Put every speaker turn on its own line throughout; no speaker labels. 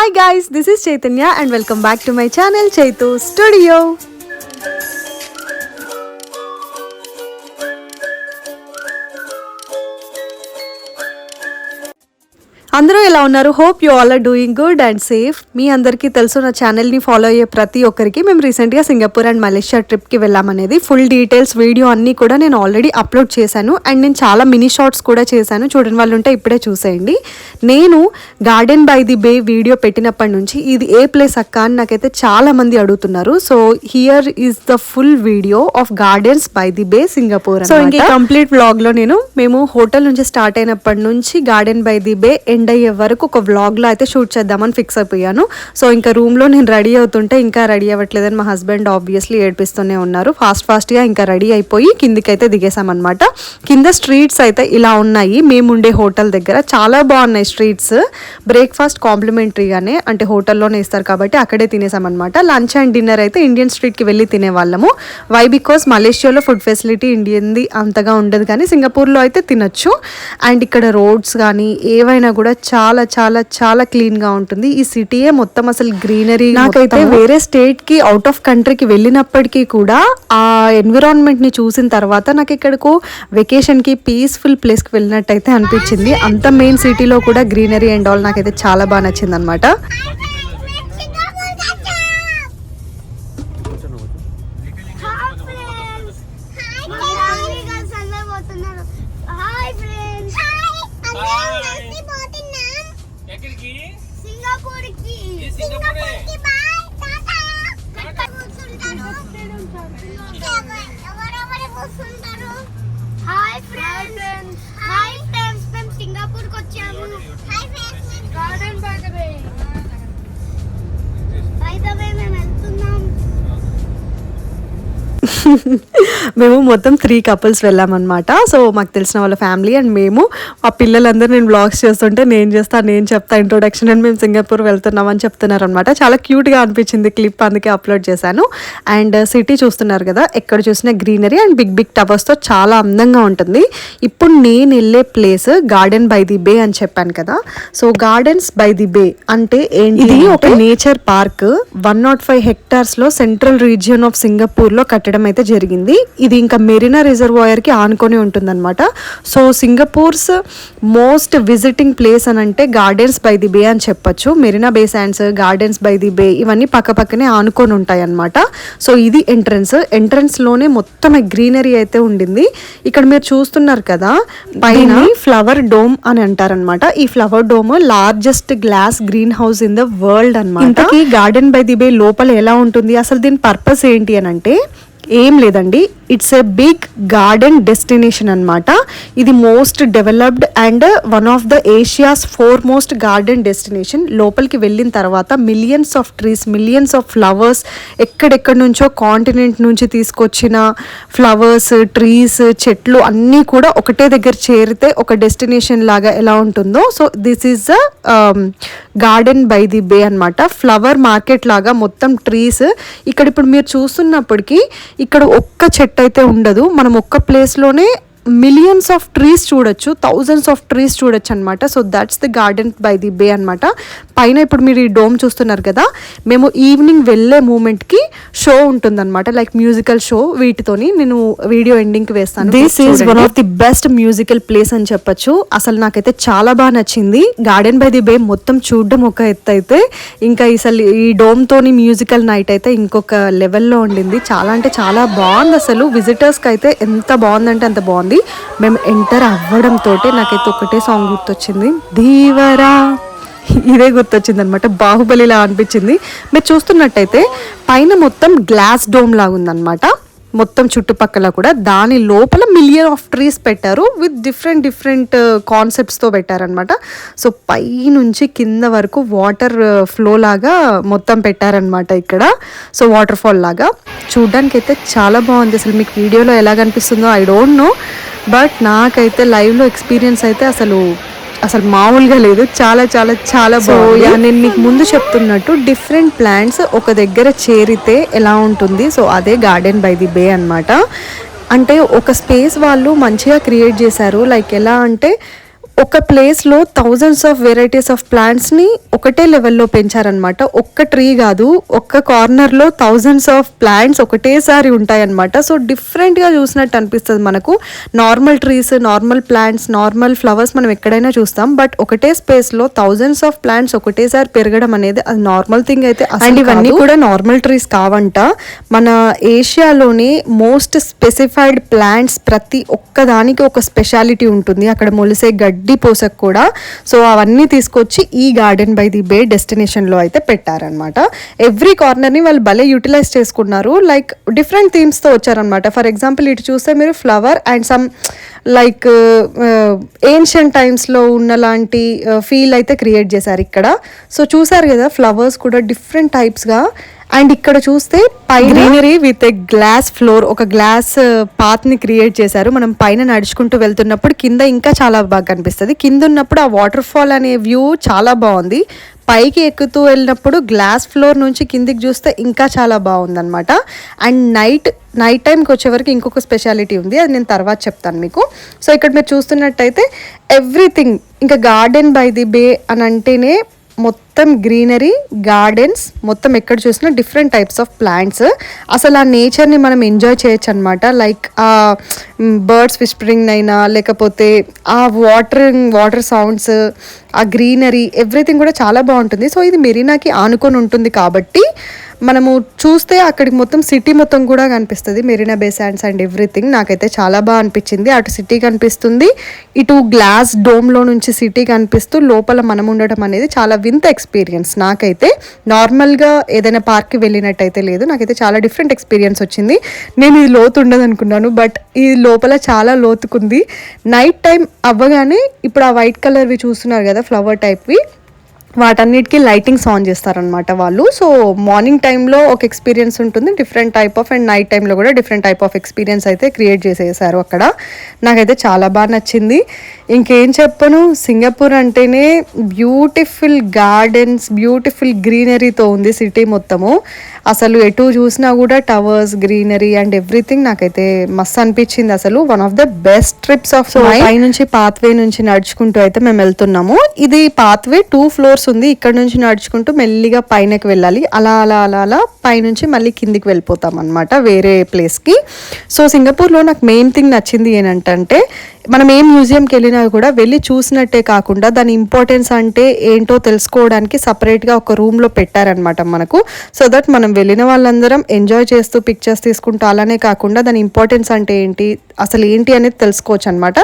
Hi guys, this is Chaitanya and welcome back to my channel Chaitu Studio. అందరూ ఎలా ఉన్నారు hope you all are doing good and safe మీ అందరికీ తెలుసు నా ఛానల్ని ఫాలో అయ్యే ప్రతి ఒక్కరికి మేము రీసెంట్గా సింగపూర్ అండ్ మలేషియా ట్రిప్కి వెళ్ళామనేది ఫుల్ డీటెయిల్స్ వీడియో అన్నీ కూడా నేను ఆల్రెడీ అప్లోడ్ చేశాను అండ్ నేను చాలా మినీ షార్ట్స్ కూడా చేశాను చూడని వాళ్ళు ఉంటే ఇప్పుడే చూసేయండి నేను garden by the bay video పెట్టినప్పటి నుంచి ఇది ఏ ప్లేస్ అక్క అని నాకైతే చాలామంది అడుగుతున్నారు so here is the full video of gardens by the bay Singapore so ఇంకా కంప్లీట్ బ్లాగ్లో నేను మేము హోటల్ నుంచి స్టార్ట్ అయినప్పటి నుంచి garden by the bay end end అయ్యే వరకు ఒక వ్లాగ్లో అయితే షూట్ చేద్దామని ఫిక్స్ అయిపోయాను సో ఇంకా రూమ్లో నేను రెడీ అవుతుంటే ఇంకా రెడీ అవ్వట్లేదని మా హస్బెండ్ ఆబ్వియస్లీ ఏడ్పిస్తూనే ఉన్నారు ఫాస్ట్ ఫాస్ట్గా ఇంకా రెడీ అయిపోయి కిందికైతే దిగేసామన్నమాట కింద స్ట్రీట్స్ అయితే ఇలా ఉన్నాయి మేము ఉండే హోటల్ దగ్గర చాలా బాగున్నాయి స్ట్రీట్స్ బ్రేక్ఫాస్ట్ కాంప్లిమెంటరీగానే అంటే హోటల్లోనే ఇస్తారు కాబట్టి అక్కడే తినేసామన్నమాట లంచ్ అండ్ డిన్నర్ అయితే ఇండియన్ స్ట్రీట్కి వెళ్ళి తినేవాళ్ళము వై బికాస్ మలేషియాలో ఫుడ్ ఫెసిలిటీ ఇండియన్ది అంతగా ఉండదు కానీ సింగపూర్లో అయితే తినొచ్చు అండ్ ఇక్కడ రోడ్స్ కానీ ఏవైనా కూడా చాలా చాలా చాలా క్లీన్ గా ఉంటుంది ఈ సిటీయే మొత్తం అసలు గ్రీనరీ నాకైతే వేరే స్టేట్ కి అవుట్ ఆఫ్ కంట్రీకి వెళ్ళినప్పటికీ కూడా ఆ ఎన్విరాన్మెంట్ ని చూసిన తర్వాత నాకు ఇక్కడకు వెకేషన్ కి పీస్ఫుల్ ప్లేస్ కి వెళ్ళినట్టయితే అనిపించింది అంత మెయిన్ సిటీలో కూడా గ్రీనరీ అండ్ ఆల్ నాకైతే చాలా బాగా నచ్చింది అనమాట
హాయ్ ఫ్రెండ్స్ హాయ్ ఫ్రెండ్స్ మేము సింగపూర్ కి వచ్చాము hi friends garden by the bay మేము
మొత్తం త్రీ కపుల్స్ వెళ్ళామన్నమాట సో మాకు తెలిసిన వాళ్ళ ఫ్యామిలీ అండ్ మేము ఆ పిల్లలందరూ నేను బ్లాగ్స్ చేస్తుంటే నేను చేస్తాను నేను చెప్తా ఇంట్రొడక్షన్ అండ్ మేము సింగపూర్ వెళ్తున్నాం అని చెప్తున్నారు అనమాట చాలా క్యూట్గా అనిపించింది క్లిప్ అందుకే అప్లోడ్ చేశాను అండ్ సిటీ uh, చూస్తున్నారు కదా ఎక్కడ చూసినా గ్రీనరీ అండ్ బిగ్ బిగ్ టవర్స్తో చాలా అందంగా ఉంటుంది ఇప్పుడు నేను వెళ్ళే place garden by the bay అని చెప్పాను కదా so gardens by the bay అంటే ఏంటి ఇది ఒక nature park one not five హెక్టార్స్లో central region of సింగపూర్లో కట్టడం అయితే అయితే జరిగింది ఇది ఇంకా మెరీనా రిజర్వాయర్కి ఆనుకొని ఉంటుందన్నమాట so Singapore's most visiting place అని అంటే గార్డెన్స్ బై ది బే అని చెప్పొచ్చు Marina Bay Sands gardens by the bay ఇవన్నీ పక్క పక్కనే ఆనుకొని ఉంటాయి అనమాట సో ఇది ఎంట్రన్స్ ఎంట్రన్స్లోనే మొత్తం గ్రీనరీ అయితే ఉండింది ఇక్కడ మీరు చూస్తున్నారు కదా పైన ఫ్లవర్ డోమ్ అని అంటారనమాట ఈ flower dome largest glass greenhouse in the world అనమాట గార్డెన్ బై ది బే లోపల ఎలా ఉంటుంది అసలు దీని పర్పస్ ఏంటి అని అంటే ఏం లేదండి it's a big garden destination అనమాట ఇది most developed and one of the Asia's four most garden destination లోపలికి వెళ్ళిన తర్వాత millions of trees millions of flowers ఎక్కడెక్కడి నుంచో కాంటినెంట్ నుంచి తీసుకొచ్చిన ఫ్లవర్స్ ట్రీస్ చెట్లు అన్నీ కూడా ఒకటే దగ్గర చేరితే ఒక డెస్టినేషన్ లాగా ఎలా ఉంటుందో so this is a garden by the bay అనమాట ఫ్లవర్ మార్కెట్ లాగా మొత్తం ట్రీస్ ఇక్కడ ఇప్పుడు మీరు చూస్తున్నప్పటికీ ఇక్కడ ఒక్క చెట్టు అయితే ఉండదు మనం ఒక్క ప్లేస్లోనే మిలియన్స్ ఆఫ్ ట్రీస్ చూడొచ్చు థౌజండ్స్ ఆఫ్ ట్రీస్ చూడొచ్చు అనమాట so that's the garden by the bay అనమాట పైన ఇప్పుడు మీరు ఈ డోమ్ చూస్తున్నారు కదా మేము ఈవినింగ్ వెళ్ళే మూమెంట్కి షో ఉంటుందన్నమాట లైక్ మ్యూజికల్ షో వీటితోని నేను వీడియో ఎండింగ్కి వేస్తాను this is one of the best musical place అని చెప్పొచ్చు అసలు నాకైతే చాలా బాగా నచ్చింది గార్డెన్ బై ది బే మొత్తం చూడడం ఒక ఎత్తు అయితే ఇంకా అసలు ఈ డోమ్తోని మ్యూజికల్ నైట్ అయితే ఇంకొక లెవెల్లో ఉండింది చాలా అంటే చాలా బాగుంది అసలు విజిటర్స్కి అయితే ఎంత బాగుందంటే అంత బాగుంది మేము ఎంటర్ అవ్వడంతో నాకైతే ఒకటే సాంగ్ గుర్తొచ్చింది ధీవరా ఇదే గుర్తొచ్చింది అనమాట బాహుబలిలా అనిపించింది మీరు చూస్తున్నట్టయితే పైన మొత్తం గ్లాస్ డోమ్ లాగా ఉందన్నమాట మొత్తం చుట్టుపక్కల కూడా దాని లోపల మిలియన్ ఆఫ్ ట్రీస్ పెట్టారు విత్ డిఫరెంట్ డిఫరెంట్ కాన్సెప్ట్స్తో పెట్టారనమాట సో పైనుంచి కింద వరకు వాటర్ ఫ్లో uh, లాగా మొత్తం పెట్టారనమాట ఇక్కడ సో వాటర్ ఫాల్ లాగా చూడ్డానికి అయితే చాలా బాగుంది అసలు మీకు వీడియోలో ఎలా కనిపిస్తుందో ఐ డోంట్ నో బట్ నాకైతే లైవ్లో ఎక్స్పీరియన్స్ అయితే అసలు అసలు మామూలుగా లేదు చాలా చాలా చాలా బాగుంది నేను మీకు ముందు చెప్తున్నట్టు డిఫరెంట్ ప్లాంట్స్ ఒక దగ్గర చేరితే ఎలా ఉంటుంది సో అదే గార్డెన్ బై ది బే అనమాట అంటే ఒక స్పేస్ వాళ్ళు మంచిగా క్రియేట్ చేశారు లైక్ ఎలా అంటే ఒక ప్లేస్లో థౌజండ్స్ ఆఫ్ వెరైటీస్ ఆఫ్ ప్లాంట్స్ని ఒకటే లెవెల్లో పెంచారనమాట ఒక్క ట్రీ కాదు ఒక్క కార్నర్లో థౌజండ్స్ ఆఫ్ ప్లాంట్స్ ఒకటేసారి ఉంటాయన్నమాట సో డిఫరెంట్గా చూసినట్టు అనిపిస్తుంది మనకు normal trees normal plants normal flowers మనం ఎక్కడైనా చూస్తాం బట్ ఒకటే స్పేస్లో థౌజండ్స్ ఆఫ్ ప్లాంట్స్ ఒకటేసారి పెరగడం అనేది అది నార్మల్ థింగ్ అయితే అండ్ ఇవన్నీ కూడా నార్మల్ ట్రీస్ కావంట మన ఏషియాలోనే మోస్ట్ స్పెసిఫైడ్ ప్లాంట్స్ ప్రతి ఒక్కదానికి ఒక స్పెషాలిటీ ఉంటుంది అక్కడ మొలిసే గడ్డి గడ్డి పోసకు కూడా సో అవన్నీ తీసుకొచ్చి ఈ గార్డెన్ బై ది బే డెస్టినేషన్లో అయితే పెట్టారనమాట ఎవ్రీ కార్నర్ని వాళ్ళు భలే యూటిలైజ్ చేసుకున్నారు లైక్ డిఫరెంట్ థీమ్స్తో వచ్చారనమాట ఫర్ ఎగ్జాంపుల్ ఇటు చూస్తే మీరు flower and some like ancient టైమ్స్లో ఉన్న లాంటి ఫీల్ అయితే క్రియేట్ చేశారు ఇక్కడ సో చూసారు కదా ఫ్లవర్స్ కూడా డిఫరెంట్ టైప్స్గా అండ్ ఇక్కడ చూస్తే పై greenery with a glass floor ఒక గ్లాస్ పాత్ uh, ని క్రియేట్ చేశారు మనం పైన నడుచుకుంటూ వెళ్తున్నప్పుడు కింద ఇంకా చాలా బాగా కనిపిస్తుంది కింద ఉన్నప్పుడు ఆ వాటర్ ఫాల్ అనే వ్యూ చాలా బాగుంది పైకి ఎక్కుతూ వెళ్ళినప్పుడు గ్లాస్ ఫ్లోర్ నుంచి కిందికి చూస్తే ఇంకా చాలా బాగుందన్నమాట అండ్ నైట్ నైట్ టైంకి వచ్చేవరకు ఇంకొక స్పెషాలిటీ ఉంది అది నేను తర్వాత చెప్తాను మీకు సో ఇక్కడ మీరు చూస్తున్నట్టయితే ఎవ్రీథింగ్ ఇంకా గార్డెన్ బై ది బే అని అంటేనే మొత్తం మొత్తం గ్రీనరీ గార్డెన్స్ మొత్తం ఎక్కడ చూసినా డిఫరెంట్ టైప్స్ ఆఫ్ ప్లాంట్స్ అసలు ఆ నేచర్ని మనం ఎంజాయ్ చేయొచ్చు అనమాట లైక్ ఆ బర్డ్స్ విస్పరింగ్ అయినా లేకపోతే ఆ వాటరింగ్ వాటర్ సౌండ్స్ ఆ గ్రీనరీ ఎవ్రీథింగ్ కూడా చాలా బాగుంటుంది సో ఇది మెరీనాకి ఆనుకొని ఉంటుంది కాబట్టి మనము చూస్తే అక్కడికి మొత్తం సిటీ మొత్తం కూడా కనిపిస్తుంది Marina Bay sands and everything నాకైతే చాలా బాగా అనిపించింది అటు సిటీ కనిపిస్తుంది ఇటు గ్లాస్ డోమ్లో నుంచి సిటీ కనిపిస్తూ లోపల మనం ఉండటం అనేది చాలా వింత ఎక్స్పీరియన్స్ ఎక్స్పీరియన్స్ నాకైతే నార్మల్గా ఏదైనా పార్క్కి వెళ్ళినట్టయితే లేదు నాకైతే చాలా డిఫరెంట్ ఎక్స్పీరియన్స్ వచ్చింది నేను ఇది లోతు ఉండదు అనుకున్నాను బట్ ఈ లోపల చాలా లోతుకుంది నైట్ టైం అవ్వగానే ఇప్పుడు ఆ వైట్ కలర్వి చూస్తున్నారు కదా ఫ్లవర్ టైప్వి వాటన్నిటికీ లైటింగ్స్ ఆన్ చేస్తారనమాట వాళ్ళు సో మార్నింగ్ టైంలో ఒక ఎక్స్పీరియన్స్ ఉంటుంది different type of and night టైంలో కూడా డిఫరెంట్ టైప్ ఆఫ్ ఎక్స్పీరియన్స్ అయితే క్రియేట్ చేసేసారు అక్కడ నాకైతే చాలా బాగా నచ్చింది ఇంకేం చెప్పను సింగపూర్ అంటేనే బ్యూటిఫుల్ గార్డెన్స్ బ్యూటిఫుల్ గ్రీనరీతో ఉంది సిటీ మొత్తము అసలు ఎటు చూసినా కూడా టవర్స్ గ్రీనరీ అండ్ ఎవ్రీథింగ్ నాకైతే మస్తు అనిపించింది అసలు one of the best trips of పై నుంచి పాత్వే నుంచి నడుచుకుంటూ అయితే మేము వెళ్తున్నాము ఇది పాత్వే టూ ఫ్లోర్ ఫ్లోర్స్ ఉంది ఇక్కడ నుంచి నడుచుకుంటూ మెల్లిగా పైనకి వెళ్ళాలి అలా అలా అలా అలా పైనుంచి మళ్ళీ కిందికి వెళ్ళిపోతాం అనమాట వేరే ప్లేస్కి సో సింగపూర్లో నాకు మెయిన్ థింగ్ నచ్చింది ఏంటంటే మనం ఏ మ్యూజియంకి వెళ్ళినా కూడా వెళ్ళి చూసినట్టే కాకుండా దాని ఇంపార్టెన్స్ అంటే ఏంటో తెలుసుకోవడానికి సపరేట్గా ఒక రూమ్లో పెట్టారనమాట మనకు సో దట్ మనం వెళ్ళిన వాళ్ళందరం ఎంజాయ్ చేస్తూ పిక్చర్స్ తీసుకుంటూ అలానే కాకుండా దాని ఇంపార్టెన్స్ అంటే ఏంటి అసలు ఏంటి అనేది తెలుసుకోవచ్చు అనమాట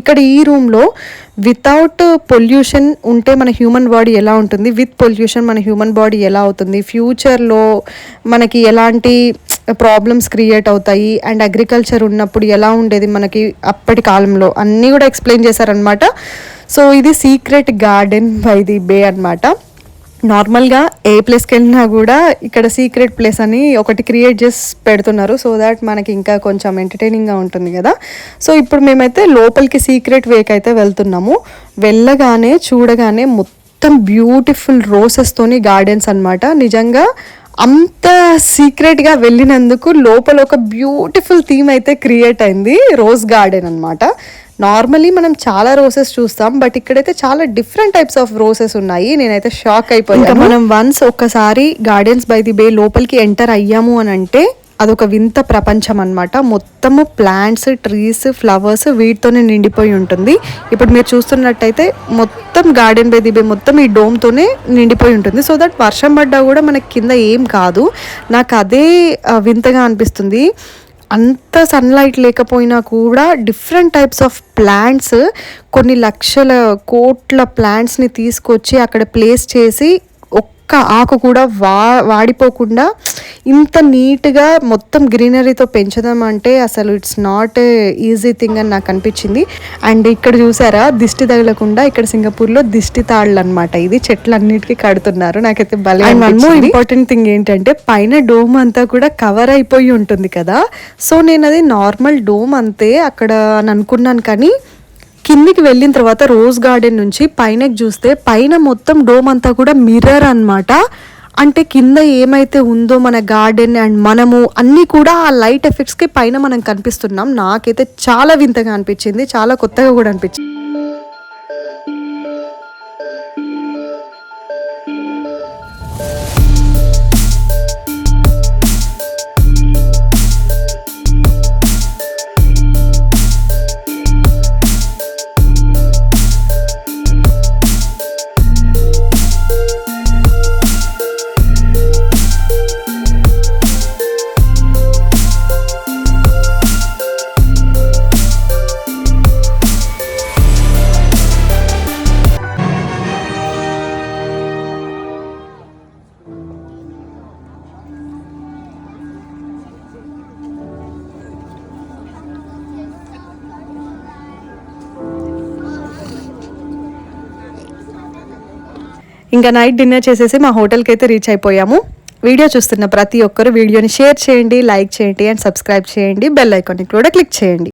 ఇక్కడ ఈ రూమ్లో వితౌట్ పొల్యూషన్ ఉంటే మన హ్యూమన్ బాడీ ఎలా ఉంటుంది విత్ పొల్యూషన్ మన హ్యూమన్ బాడీ ఎలా అవుతుంది ఫ్యూచర్లో మనకి ఎలాంటి ప్రాబ్లమ్స్ క్రియేట్ అవుతాయి అండ్ అగ్రికల్చర్ ఉన్నప్పుడు ఎలా ఉండేది మనకి అప్పటి కాలంలో అన్నీ కూడా ఎక్స్ప్లెయిన్ చేశారనమాట సో ఇది secret garden by the bay అనమాట నార్మల్గా ఏ ప్లేస్కి వెళ్ళినా కూడా ఇక్కడ సీక్రెట్ ప్లేస్ అని ఒకటి క్రియేట్ చేసి పెడుతున్నారు సో దాట్ మనకి ఇంకా కొంచెం ఎంటర్టైనింగ్గా ఉంటుంది కదా సో ఇప్పుడు మేమైతే లోపలికి సీక్రెట్ వేక్ అయితే వెళ్తున్నాము వెళ్ళగానే చూడగానే మొత్తం బ్యూటిఫుల్ రోసెస్తోని గార్డెన్స్ అనమాట నిజంగా అంత సీక్రెట్గా వెళ్ళినందుకు లోపల ఒక బ్యూటిఫుల్ థీమ్ అయితే క్రియేట్ అయింది రోజ్ గార్డెన్ అనమాట నార్మలీ మనం చాలా రోసెస్ చూస్తాం బట్ ఇక్కడైతే చాలా డిఫరెంట్ టైప్స్ ఆఫ్ రోసెస్ ఉన్నాయి నేనైతే షాక్ అయిపోయాను మనం వన్స్ ఒకసారి గార్డెన్స్ బై ది బే లోపలికి ఎంటర్ అయ్యాము అని అంటే అదొక వింత ప్రపంచం అనమాట మొత్తము ప్లాంట్స్ ట్రీస్ ఫ్లవర్స్ వీటితోనే నిండిపోయి ఉంటుంది ఇప్పుడు మీరు చూస్తున్నట్టయితే మొత్తం గార్డెన్ బై దిబే మొత్తం ఈ డోమ్తోనే నిండిపోయి ఉంటుంది సో దట్ వర్షం పడ్డా కూడా మనకి కింద ఏం కాదు నాకు అదే వింతగా అనిపిస్తుంది అంత సన్లైట్ లేకపోయినా కూడా డిఫరెంట్ టైప్స్ ఆఫ్ ప్లాంట్స్ కొన్ని లక్షల కోట్ల ప్లాంట్స్ని తీసుకొచ్చి అక్కడ ప్లేస్ చేసి ఒక్క ఆకు కూడా వా వాడిపోకుండా ఇంత నీట్గా మొత్తం గ్రీనరీతో పెంచడం అంటే అసలు ఇట్స్ నాట్ ఈజీ థింగ్ అని నాకు అనిపించింది అండ్ ఇక్కడ చూసారా దిష్టి తగలకుండా ఇక్కడ సింగపూర్లో దిష్టి తాళ్ళు అనమాట ఇది చెట్లు అన్నిటికీ కడుతున్నారు నాకైతే భలే అండ్ మనము ఇంపార్టెంట్ థింగ్ ఏంటంటే పైన డోమ్ అంతా కూడా కవర్ అయిపోయి ఉంటుంది కదా సో నేను అది నార్మల్ డోమ్ అంతే అక్కడ అని అనుకున్నాను కానీ కిందికి వెళ్ళిన తర్వాత రోజ్ గార్డెన్ నుంచి పైనకి చూస్తే పైన మొత్తం డోమ్ అంతా కూడా మిర్రర్ అనమాట అంటే కింద ఏమైతే ఉందో మన గార్డెన్ అండ్ మనము అన్నీ కూడా ఆ లైట్ ఎఫెక్ట్స్కి పైన మనం కనిపిస్తున్నాం నాకైతే చాలా వింతగా అనిపించింది చాలా కొత్తగా కూడా అనిపించింది ఇంకా నైట్ డిన్నర్ చేసేసి మా హోటల్కి అయితే రీచ్ అయిపోయాము వీడియో చూస్తున్న ప్రతి ఒక్కరు వీడియోని షేర్ చేయండి లైక్ చేయండి అండ్ సబ్స్క్రైబ్ చేయండి బెల్ ఐకాన్ని కూడా క్లిక్ చేయండి